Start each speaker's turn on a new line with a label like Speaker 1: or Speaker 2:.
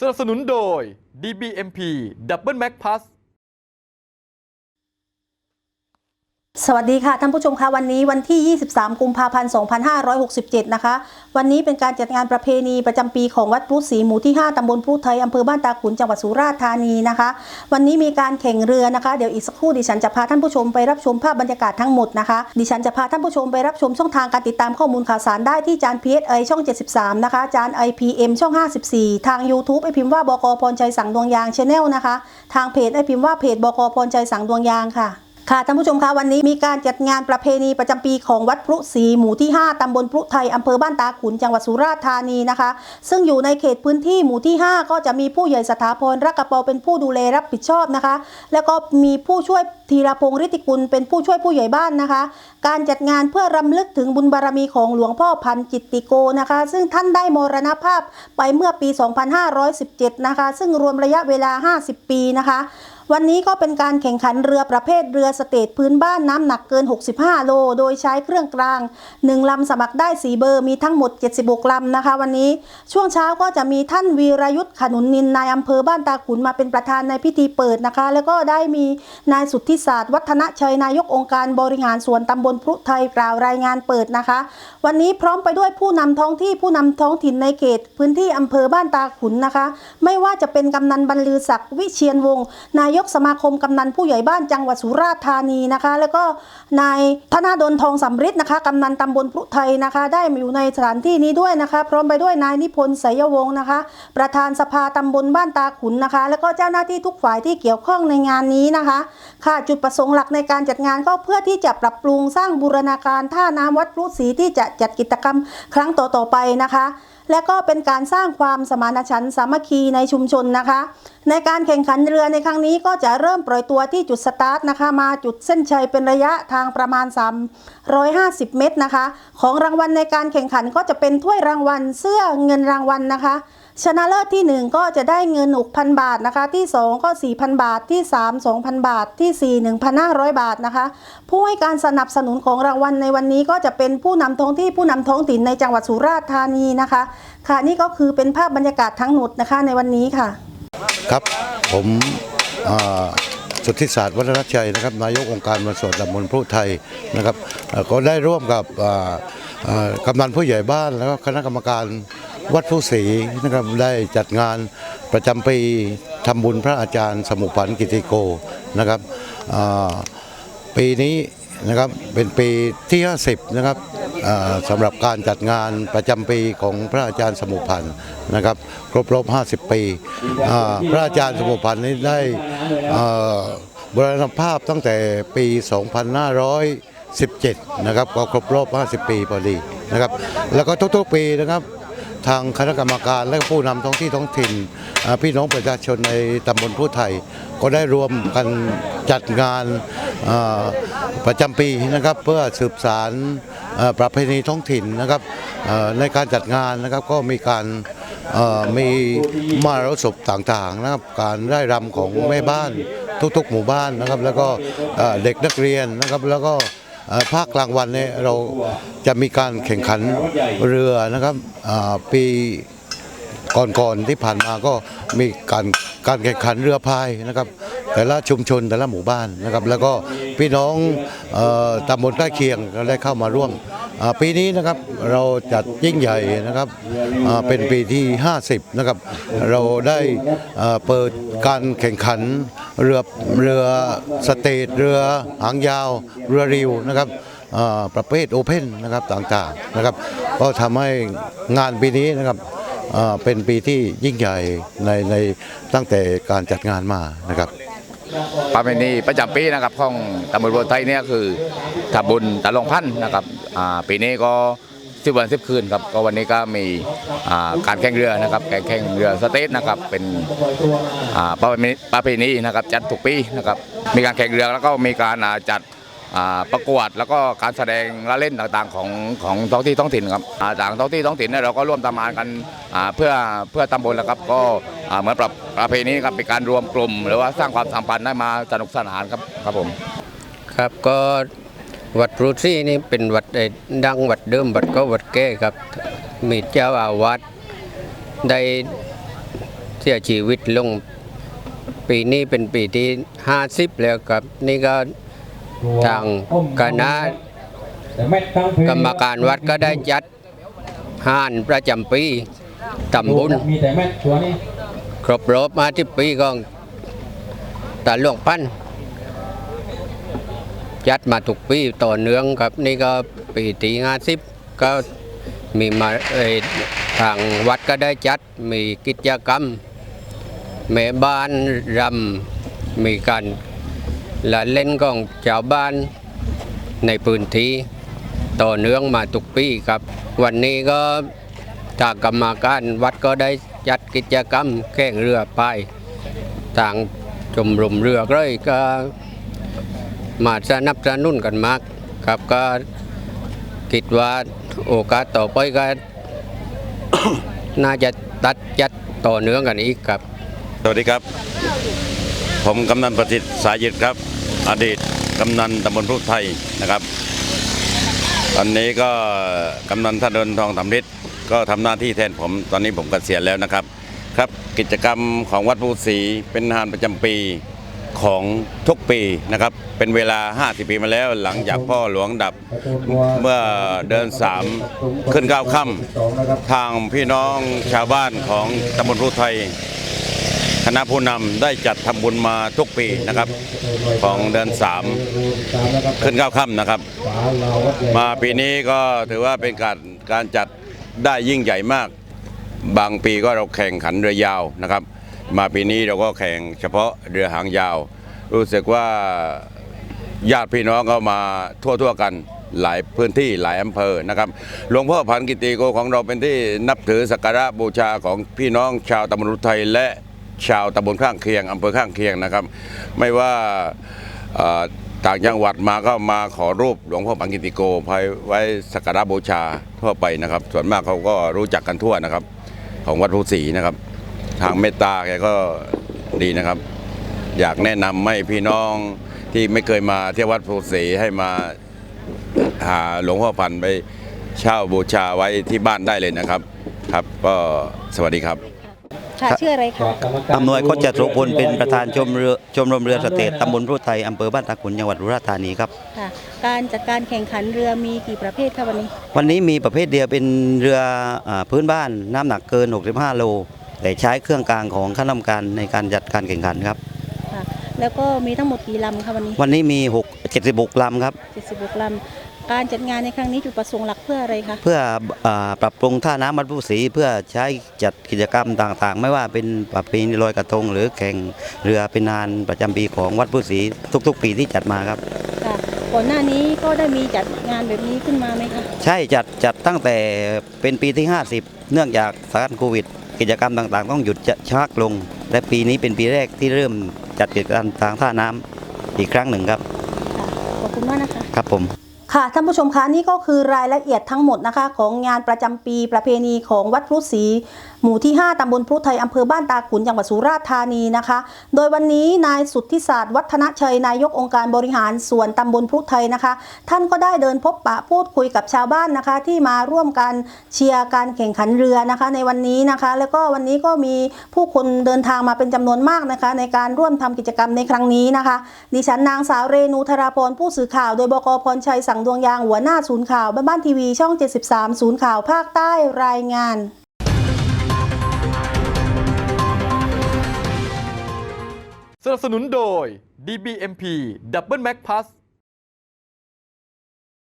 Speaker 1: สนับสนุนโดย DBMP Double Mac Plus
Speaker 2: สวัสดีค่ะท่านผู้ชมคะวันนี้วันที่ 23 กุมภาพันธ์ 2567 นะคะ วันนี้เป็นการจัดงานประเพณีประจำปีของวัดพรุศรีหมู่ที่ 5 ตำบลพรุไทยอำเภอบ้านตาขุนจังหวัดสุราษฎร์ธานีนะคะ วันนี้มีการแข่งเรือนะคะ เดี๋ยวอีกสักครู่ดิฉันจะพาท่านผู้ชมไปรับชมภาพบรรยากาศทั้งหมดนะคะ ดิฉันจะพาท่านผู้ชมไปรับชมช่องทางการติดตามข้อมูลข่าวสารได้ที่จาน PSI ช่อง 73 นะคะ จาน IPM ช่อง 54 ทาง YouTube ไอพิมพ์ว่าบกพรชัยสังดวงยางชาแนลนะคะ ทางเพจไอพิมพ์ว่าเพจบกพรชัยสังดวงยางค่ะ ค่ะท่านผู้ชมคะวันนี้มีการจัดงานประเพณีประจำปีของวัดพรุศรีหมู่ที่ 5ตำบลพรุไทยอำเภอบ้านตาขุนจังหวัดสุราษฎร์ธานีนะคะ ซึ่งอยู่ในเขตพื้นที่หมู่ที่ 5 ก็จะมีผู้ใหญ่สถาพรรักกระเปาเป็นผู้ดูแลรับผิดชอบนะคะ แล้วก็มีผู้ช่วยธีรพงศ์ฤทธิกุลเป็นผู้ช่วยผู้ใหญ่บ้านนะคะ การจัดงานเพื่อรำลึกถึงบุญบารมีของหลวงพ่อพันจิตติโกนะคะ ซึ่งท่านได้มรณภาพไปเมื่อปี 2517 นะคะ ซึ่งรวมระยะเวลา 50 ปีนะคะ วันนี้ก็เป็นการแข่งขันเรือประเภทเรือสเตทพื้นบ้านน้ำหนักเกิน 65 โล โดยใช้เครื่องกลาง 1 ลำสมัครได้ 4 เบอร์มีทั้งหมด 76 ลำนะคะ วันนี้ช่วงเช้าก็จะมีท่านวีรยุทธ์ขนุนนินนายอำเภอบ้านตาขุนมาเป็นประธานในพิธีเปิดนะคะ แล้วก็ได้มีนายสุทธิศาสตร์ วัฒนชัยนายกองค์การบริหารส่วนตำบลพรุไทยกล่าวรายงานเปิดนะคะ วันนี้พร้อมไปด้วยผู้นำท้องที่ผู้นำท้องถิ่นในเขต พื้นที่อำเภอบ้านตาขุนนะคะ ไม่ว่าจะเป็นกำนันบรรลือศักดิ์วิเชียนวงศ์นายยกสมาคมกำนันผู้ใหญ่บ้านจังหวัดสุราษฎร์ธานีนะคะ แล้วก็นายธนาดลทองสำริดนะคะกำนันตำบลพรุไทยนะคะ ได้มาอยู่ในสถานที่นี้ด้วยนะคะ พร้อมไปด้วยนายนิพนธ์ไสยวงศ์นะคะ ประธานสภาตำบลบ้านตาขุนนะคะ แล้วก็เจ้าหน้าที่ทุกฝ่ายที่เกี่ยวข้องในงานนี้นะคะ ค่ะจุดประสงค์หลักในการจัดงานก็เพื่อที่จะปรับปรุงสร้างบูรณาการท่าน้ำวัดพรุศรีที่จะจัดกิจกรรมครั้งต่อๆไปนะคะ และก็เป็นการสร้างความสมานฉันท์สามัคคีในชุมชนนะคะ ในการแข่งขันเรือในครั้งนี้ก็จะเริ่มปล่อยตัวที่จุดสตาร์ทนะคะมาจุดเส้นชัยเป็นระยะทางประมาณ 350 เมตรนะคะ ของรางวัลในการแข่งขันก็จะเป็นถ้วยรางวัลเสื้อเงินรางวัลนะคะชนะเลิศที่ 1 ก็จะได้เงิน 6,000 บาทนะคะ ที่ 2 ก็ 4,000 บาทที่ 3 2,000 บาทที่ 4 1,500 บาทนะคะผู้ให้การสนับสนุนของรางวัลในวันนี้ก็จะเป็นผู้นำท้องที่ผู้นำท้องถิ่นในจังหวัดสุราษฎร์ธานีนะคะ ค่ะนี่ก็คือเป็นภาพบรรยากาศทั้งหมดนะคะในวันนี้ค่ะ
Speaker 3: ครับผมสุทธิศาสตร์วัฒนชัยนะครับนายกองค์การบริหารส่วนตำบลพรุไทยนะครับก็ได้ร่วมกับกำนันผู้ใหญ่บ้านแล้วก็คณะกรรมการวัดผู้ศรีนะครับได้จัดงานประจำปีทำบุญพระอาจารย์สมุพันธ์กิติโกนะครับอ่า ปีนี้นะครับเป็นปีที่ 50 นะครับสำหรับการจัดงานประจำปีของพระอาจารย์สมุพันธ์นะครับครบรอบ 50 ปี พระอาจารย์สมุพันธ์นี้ได้บรณภาพตั้งแต่ปี 2517 นะครับก็ครบรอบ 50 ปีพอดีนะครับ แล้วก็ทุกๆปีนะครับ ทางคณะกรรมการและผู้นำท้องที่ท้องถิ่นพี่น้องประชาชนในตำบลผู้ไทย ก็ได้รวมกันจัดงานประจำปีนะครับ เพื่อสืบสารประเพณีท้องถิ่นนะครับในการจัดงานนะครับก็มีการมีมารสพต่างๆนะครับการไร่รำของแม่บ้านทุกๆ หมู่บ้านนะครับ แล้วก็เด็กนักเรียนนะครับแล้วก็ ภาคกลางวันเนี่ยเราจะมีการแข่งขันเรือนะครับปีก่อนๆที่ผ่านมาก็มีการการแข่งขันเรือพายนะครับ แต่ละชุมชนแต่ละหมู่บ้านนะครับ แล้วก็พี่น้องออตำบลใกล้เคียงก็ได้เข้ามาร่วม ปีนี้นะครับเราจัดยิ่งใหญ่นะครับเป็นปีที่ 50 นะครับ เราได้เปิดการแข่งขันเรือเรือสเตทเรือหางยาว เรือริวนะครับประเภทโอเพนนะครับต่างๆนะครับ ก็ทำให้งานปีนี้นะครับเป็นปีที่ยิ่งใหญ่ในในตั้งแต่การจัดงานมานะครับ
Speaker 4: ประเพณีประจำปีนะครับของตำบลบัวไทยเนี่ยคือทำบุญตะลงพันธ์นะครับปีนี้ก็สิบวันสิบคืนครับก็วันนี้ก็มีการแข่งเรือนะครับแข่งแข่งเรือสเตทนะครับเป็นอ่าประเพณีนีนะครับจัดทุกปีนะครับมีการแข่งเรือแล้วก็มีการจัด ประกวดแล้วก็การแสดงละเล่นต่างๆของของท้องที่ท้องถิ่นครับอ่าต่างท้องที่ท้องถิ่นเนี่ยเราก็ร่วมทำงานกันเพื่อเพื่อตำบลแล้วครับก็เหมือนประประเพณีครับเป็นการรวมกลุ่ม หรือว่าสร้างความสัมพันธ์ได้มาสนุกสนานครับครับผม
Speaker 5: ครับก็วัดพรุซี่นี่เป็นวัดดังวัดเดิมวัดก็วัดแก้ครับมีเจ้าอาวาสได้เสียชีวิตลงปีนี้เป็นปีที่ 50 แล้วครับ นี่ก็ ทางคณะกรรมการวัดก็ได้จัดห้านประจำปีตำบุญ
Speaker 6: มีแต่แม่ตัวนี้
Speaker 5: ครบรอบมาที่ปีของตาหลวงพันธุ์จัดมาทุกปีต่อเนื่องครับนี่ก็ปีที่ห้าสิบก็มีมาเอ่ยทางวัดก็ได้จัดมีกิจกรรมแม่บ้านรำมีการ และเล่นของชาวบ้านในพื้นที่ต่อเนื่องมาทุกปีครับ วันนี้ก็ทางกรรมการวัดก็ได้จัดกิจกรรมแข่งเรือพายทางชมรมเรือเลยก็มาสนับสนุนกันมากครับก็คิดว่าโอกาสต่อไปก็น่าจะตัดจัดต่อเนื่องกันอีกครับ
Speaker 7: สวัสดีครับ ผมกำนันประสิทธิ์สายยึดครับ อดีตกำนันตำบลพรุไทยนะครับ ตอนนี้ก็กำนันธนนทองธรรมฤทธิ์ก็ทำหน้าที่แทนผมตอนนี้ผมเกษียณแล้วนะครับ ครับกิจกรรมของวัดภูศรีเป็นงานประจำปีของทุกปีนะครับ เป็นเวลา 50 ปีมาแล้วหลังจากพ่อหลวงดับเมื่อเดินสามขึ้นเก้าค่ำทางพี่น้องชาวบ้านของตำบลรุไทย คณะผู้นำได้จัดทำบุญมาทุกปีนะครับของเดือนสามขึ้นเก้าค่ำนะครับ มาปีนี้ก็ถือว่าเป็นการการจัดได้ยิ่งใหญ่มาก บางปีก็เราแข่งขันเรือยาวนะครับ มาปีนี้เราก็แข่งเฉพาะเรือหางยาว รู้สึกว่าญาติพี่น้องก็มาทั่วๆกันหลายพื้นที่หลายอำเภอนะครับหลวงพ่อพันกิติโกของเราเป็นที่นับถือสักการะบูชาของพี่น้องชาวตำบลรุไทยและ ชาวตำบลข้างเคียงอำเภอข้างเคียงนะครับ ไม่ว่าต่างจังหวัดมาก็มาขอรูปหลวงพ่อปังกิติโกไว้ไว้สักการะบูชาทั่วไปนะครับ ส่วนมากเขาก็รู้จักกันทั่วนะครับ ของวัดภูศรีนะครับ ทางเมตตาแกก็ดีนะครับ อยากแนะนำให้พี่น้องที่ไม่เคยมาเที่ยววัดภูศรีให้มาหาหลวงพ่อพันไปเช่าบูชาไว้ที่บ้านได้เลยนะครับ ครับก็สวัสดีครับ
Speaker 2: ค่ะชื่ออะไรคะ
Speaker 8: อำนวยโคจรสุพลเป็นประธานชมเรือชมรมเรือสเตทตำบลพรุไทยอำเภอบ้านตาขุนจังหวัดอุราชธานีครับ
Speaker 2: ค่ะการจัดการแข่งขันเรือมีกี่ประเภทคะวันนี้
Speaker 8: วันนี้มีประเภทเดียวเป็นเรืออาพื้นบ้านน้ำหนักเกิน 65 โล แต่ใช้เครื่องกลางของคณะกรรมการในการจัดการแข่งขันครับ
Speaker 2: ค่ะแล้วก็มีทั้งหมดกี่ลำคะวันนี้
Speaker 8: วันนี้มี6 76ลำครับ
Speaker 2: 76ลำ การจัดงานในครั้งนี้จุดประสงค์หลักเพื่ออะไรคะ
Speaker 8: เพื่ออาปรับปรุงท่าน้ำวัดผู้ศรีเพื่อใช้จัดกิจกรรมต่างๆ ไม่ว่าเป็นประเพณีลอยกระทง หรือแข่งเรือเป็นงานประจำปีของวัดผู้ศรีทุก ๆ ปีที่จัดมาครับ
Speaker 2: ค่ะก่อนหน้านี้ก็ได้มีจัดงานแบบนี้ขึ้นมาไหมคะ
Speaker 8: ใช่จัดจัดตั้งแต่เป็นปีที่ 50 เนื่องจากสถานการณ์โควิด กิจกรรมต่างๆ ต้องหยุดจะชักลง และปีนี้เป็นปีแรกที่เริ่มจัดกิจกรรมทางท่าน้ำอีกครั้งหนึ่งครับ
Speaker 2: ค่ะขอบคุณมากนะคะ
Speaker 8: ครับผม
Speaker 2: ค่ะท่านผู้ชมคะนี่ก็คือรายละเอียดทั้งหมดนะคะของงานประจำปีประเพณีของวัดพรุศรี หมู่ที่ 5 ตำบลพรุไทยอำเภอบ้านตาขุนจังหวัดสุราษฎร์ธานีนะคะ โดยวันนี้นายสุทธิศาสตร์วัฒนชัยนายกองค์การบริหารส่วนตำบลพรุไทยนะคะ ท่านก็ได้เดินพบปะพูดคุยกับชาวบ้านนะคะ ที่มาร่วมกันเชียร์การแข่งขันเรือนะคะ ในวันนี้นะคะ แล้วก็วันนี้ก็มีผู้คนเดินทางมาเป็นจำนวนมากนะคะ ในการร่วมทำกิจกรรมในครั้งนี้นะคะ ดิฉันนางสาวเรนูธราพรผู้สื่อข่าว โดยบกพรชัยสังดวงยางหัวหน้าศูนย์ข่าวบ้านบ้านทีวีช่อง 73 ศูนย์ข่าวภาคใต้รายงาน
Speaker 1: นับสนุนโดย DBMP Double Mac Plus